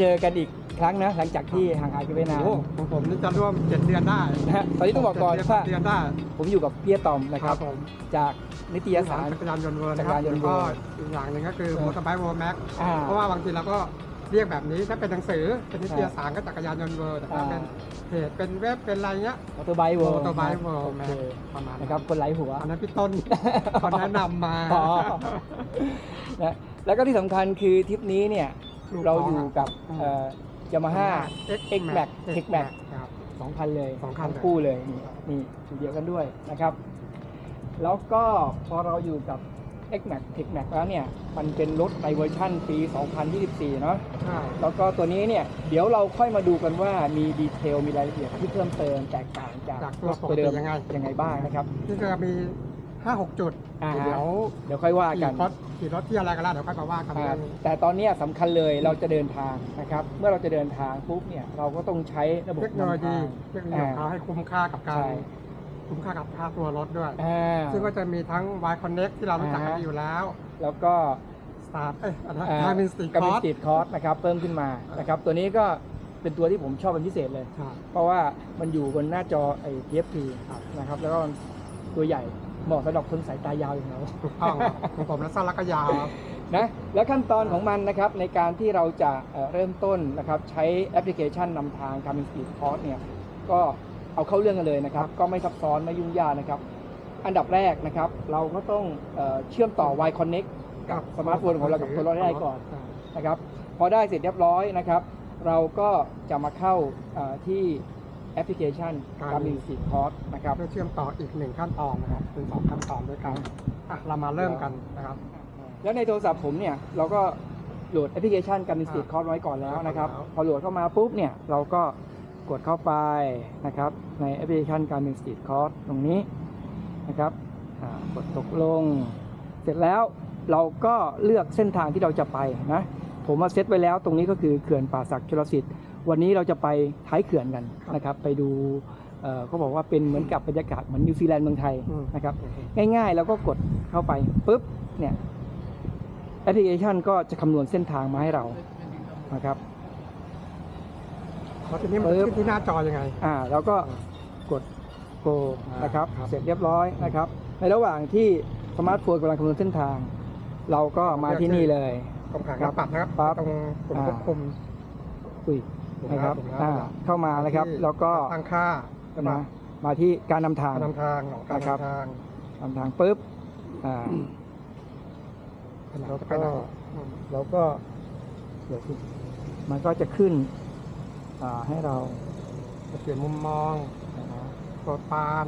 ก็กลับมาเจอกันอีกครั้งนะ หลังจากที่ห่างหายกันไปนาน โอ้ของผมนี่จะร่วมเจ็ดเดือนได้นะฮะตอนนี้ต้องบอกก่อนเจ็ดว่าเดือนได้ผมอยู่กับพี่อะตอมนะครับผมจากนิตยสาร จักรยานยนต์เวิร์นะจัคกรรับยานยนต์แล้วก็เวิร์อีกอย่างหนึ่งก็คือเออมอเตอร์ไบค์เวิร์แม็กอ่าเพราะว่าบางทีเราก็เรียกแบบนี้ถ้าเป็นหนังสือเป็นนิตยสารก็จักรยานยนต์เวิร์แต่ถ้าอ่า เป็นเพจเป็นเว็บเป็นอะไรเงี้ยมอเตอร์ไบค์เวิร์มอเตอร์ไบค์เวิร์โอแม็เคกประมาณนะครับคนไร้หัว อันนั้นพี่ต้น เขาแนะนำมา อ๋อนะแล้วก็ที่สำคัญคือทริปนี้เนี่ยลูก เราท้องอยู่อะกับอืมยามาฮ่า X Max X Max ครับสองคันเลยสองคันทั้คู่เลยนี่นี่สีเดียวกันด้วยนะครับ แล้วก็พอเราอยู่กับ X Max X Max แล้วเนี่ย มันเป็นรถในเวอร์ชั่นปี 2024 เนาะใช่แล้วก็ตัวนี้เนี่ย เดี๋ยวเราค่อยมาดูกันว่ามีดีเทลมีรายละเอียดที่เพิ่มเติมแตกต่างจากจากตัวปกตัวติเดิมยังไงยังไงบ้างนะครับที่จะมี ห้าหกจุดอ่าเดี๋ยวเดี๋ยวค่อยว่ากัน ขี่รถขี่รถที่อะไรกันแล้วเดี๋ยวค่อยมาว่ากันอ่าเรื่องนี้แต่ตอนเนี้ยสำคัญเลยเราจะเดินทางนะครับ เมื่อเราจะเดินทางปุ๊บเนี่ยเราก็ต้องใช้ระบบเทคโนโลยีนำทาง เทคโนโลยีของเขาให้คุ้มค่ากับการใช่ คุ้มค่ากับค่าตัวรถด้วย อ่า ซึ่งก็จะมีทั้ง Y Connect ที่เรารู้จักกันอ่าฮะอยู่แล้ว แล้วก็ Start เอ้ยอันนั้นอ่าทามินสติกามิคอร์สสติดคอร์สนะครับเพิ่มขึ้นมานะครับตัวนี้ก็เป็นตัวที่ผมชอบเป็นพิเศษเลยเพราะว่ามันอยู่บนหน้าจอไอ้ TFT นะครับแล้วก็ตัวใหญ่ เหมาะสำหรับคนสายตายาวอย่างเราถูกต้องครับของผมและสั้นและก็ยาวครับนะแล้วขั้นตอนของมันนะครับในการที่เราจะเอ่อเริ่มต้นนะครับใช้แอปพลิเคชันนำทาง Coming Speed Course เนี่ยก็เอาเข้าเรื่องกันเลยนะครับ ก็ไม่ซับซ้อนไม่ยุ่งยากนะครับ อันดับแรกนะครับ เราก็ต้องเอ่อเชื่อมต่อ Y Connect กับสมาร์ทโฟนของเรากับตัวเราได้ก่อนนะครับพอได้เสร็จเรียบร้อยนะครับ เราก็จะมาเข้าเอ่อที่แอ ปพลิเคชัน Coming Speed Course นะครับ เพื่อเชื่อมต่ออีกหนึ่งขั้นตอนนะครับเป็นสองขั้นตอนด้วยกันอะเรามาเริ่มกันนะครับ แล้วในโทรศัพท์ผมเนี่ยเราก็โหลดแอปพลิเคชันการมิสติดคอร์สไว้ก่อนแล้วนะครับ ครับ พอโหลดเข้ามาปุ๊บเนี่ยเราก็กดเข้าไปนะครับในแอปพลิเคชันการมิสติดคอร์สตรงนี้นะครับอ่ากดตกลง เสร็จแล้วเราก็เลือกเส้นทางที่เราจะไปนะผมมาเซตไว้แล้วตรงนี้ก็คือเขื่อนป่าศักดิ์ชลสิทธิ์ วันนี้เราจะไปท้ายเขื่อนกันนะครับ ไปดูเอ่อเขาบอกว่าเป็นเหมือนกับบรรยากาศเหมือนนิวซีแลนด์เมืองไทยอืมนะครับ ง่ายๆ แล้วก็กดเข้าไปปุ๊บเนี่ยแอปพลิเคชันก็จะคำนวณเส้นทางมาให้เรานะครับแล้วทีนี้มันปึ๊บขึ้นที่หน้าจอยังไง อ่าแล้วก็กดโกอ่านนะครับครับ เสร็จเรียบร้อยนะครับ ในระหว่างที่สมาร์ทโฟนกำลังคำนวณเส้นทาง เราก็มาที่นี่เลยตรงหางหน้าปัดนะครับปั๊บตรงปุ่มควบคุมอุ้ย นะครับถูกแล้วอ่าถูกแล้วเข้ามานะครับที่แล้วก็ตั้งค่าใช่ไหมนะมาที่การนำทางการนำทางของการนะครับนำทางนำทางปุ๊บอ่าเราจะไปไหนก็อืมแล้วก็เดี๋ยวสิมันก็จะขึ้นอ่าให้เราจะเปลี่ยนมุมมองนะฮะโปรดปราน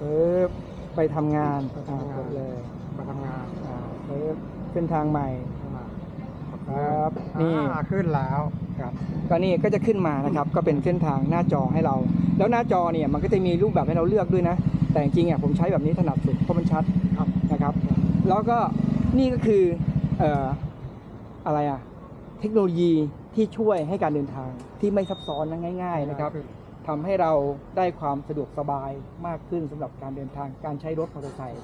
ปึ๊บไปทำงานไปอ่าทำงานกดเลยมาทำงานอ่าปึ๊บเส้นทางใหม่มา ครับนี่อ่าขึ้นแล้วครับก็นี่ก็จะขึ้นมานะครับ ก็เป็นเส้นทางหน้าจอให้เรา แล้วหน้าจอเนี่ยมันก็จะมีรูปแบบให้เราเลือกด้วยนะ แต่จริงๆอะผมใช้แบบนี้ถนัดสุดเพราะมันชัดครับนะครับ แล้วก็นี่ก็คือเอ่ออะไรอะเทคโนโลยีที่ช่วยให้การเดินทางที่ไม่ซับซ้อนและง่าย ๆ นะครับทำให้เราได้ความสะดวกสบายมากขึ้นสำหรับการเดินทางการใช้รถมอเตอร์ไซค์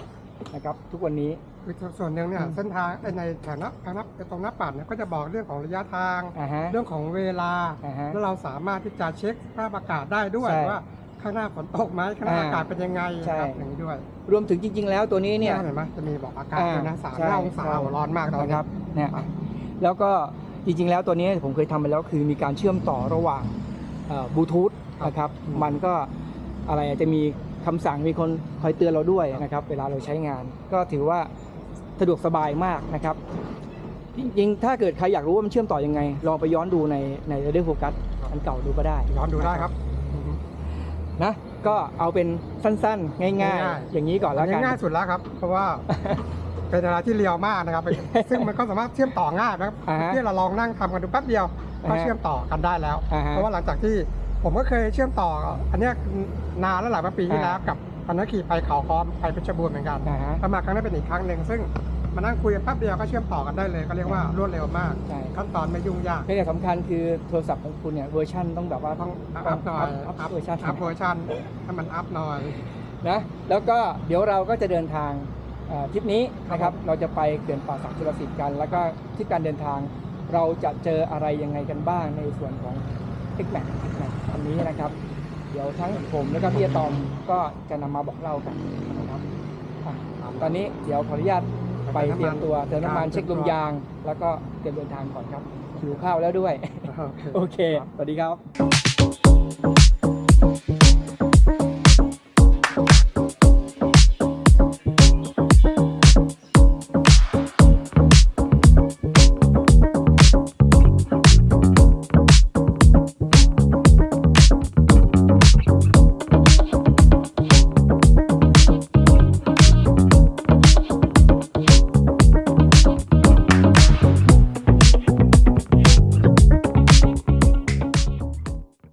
นะครับทุกวันนี้ คือส่วนหนึ่งเนี่ยอืมเส้นทางไอ้ในแถวนับทางนับตรงหน้าปัดเนี่ยก็จะบอกเรื่องของระยะทาง อ่าฮะ เรื่องของเวลา อ่าฮะ แล้วเราสามารถที่จะเช็คสภาพอากาศได้ด้วยใช่ว่าข้างหน้าฝนตกไหมข้างหน้าอ่าอากาศเป็นยังไงใช่ครับอย่างนี้ด้วยรวมถึงจริง ๆ แล้วตัวนี้เนี่ย เห็นไหมจะมีบอกอากาศอ่าด้วยนะสามใช่องศาใช่ โอ้ร้อนมากตอนนะนี้ครับเนี่ยครับ แล้วก็จริง ๆ แล้วตัวนี้ผมเคยทำไปแล้วคือมีการเชื่อมต่อระหว่างบลูทูธนะครับอืมมันก็อะไรอะจะมี คำสั่งมีคนคอยเตือนเราด้วยนะครับ เวลาเราใช้งาน ก็ถือว่าสะดวกสบายมากนะครับจริงๆถ้าเกิดใครอยากรู้ว่ามันเชื่อมต่อยังไง ลองไปย้อนดูในในเรดโฟกัสอันเก่าดูก็ได้ย้อนดูได้ครับนะก็เอาเป็นสั้นๆ ง่ายง่ายๆอย่างนี้ก่อนแล้วกันง่ายๆสุดแล้วครับ เพราะว่าเป็นอะไรที่เรียวมากนะครับ ซึ่งมันก็สามารถเชื่อมต่อง่ายนะครับอ่าฮะที่เราลองนั่งทำกันดูแป๊บเดียวก็อ่าฮะเชื่อมต่อกันได้แล้วอ่าฮะเพราะว่าหลังจากที่ ผมก็เคยเชื่อมต่อ อันเนี้ยนานแล้วหลายปีที่อ่าแล้วกับตอนนั้นขี่ไปเขาค้อมไปเพชรบูรณ์เหมือนกันอ่าฮะถ้ามาครั้งนั้นเป็นอีกครั้งหนึ่งซึ่งมานั่งคุยกันแป๊บเดียวก็เชื่อมต่อกันได้เลยก็เรียกว่ารวดเร็วมาก ใช่ขั้นตอนไม่ยุ่งยากเพียงแต่สำคัญคือโทรศัพท์ของคุณเนี่ยเวอร์ชันต้องแบบว่าต้องอัพหน่อยอัพอัพเวอร์ชันอัพเวอร์ชันให้มันอัพหน่อย นะแล้วก็เดี๋ยวเราก็จะเดินทางเอ่อทริปนี้นะครับเราจะไปเขื่อนป่าศักดิ์ชลสิทธิ์กัน แล้วก็ทริปการเดินทางเราจะเจออะไรยังไงกันบ้างในส่วนของ x m a x x m a x อันนี้นะครับ เดี๋ยวทั้งผมแล้วก็พี่อะตอมก็จะนำมาบอกเล่ากันนะครับอะตอนนี้เดี๋ยวขออนุญาตไปเตรียมตัวเติมน้ำมันเช็คลมยาง แล้วก็เตรียมเดินทางก่อนครับหิวข้าวแล้วด้วย โอเค สวัสดีครับ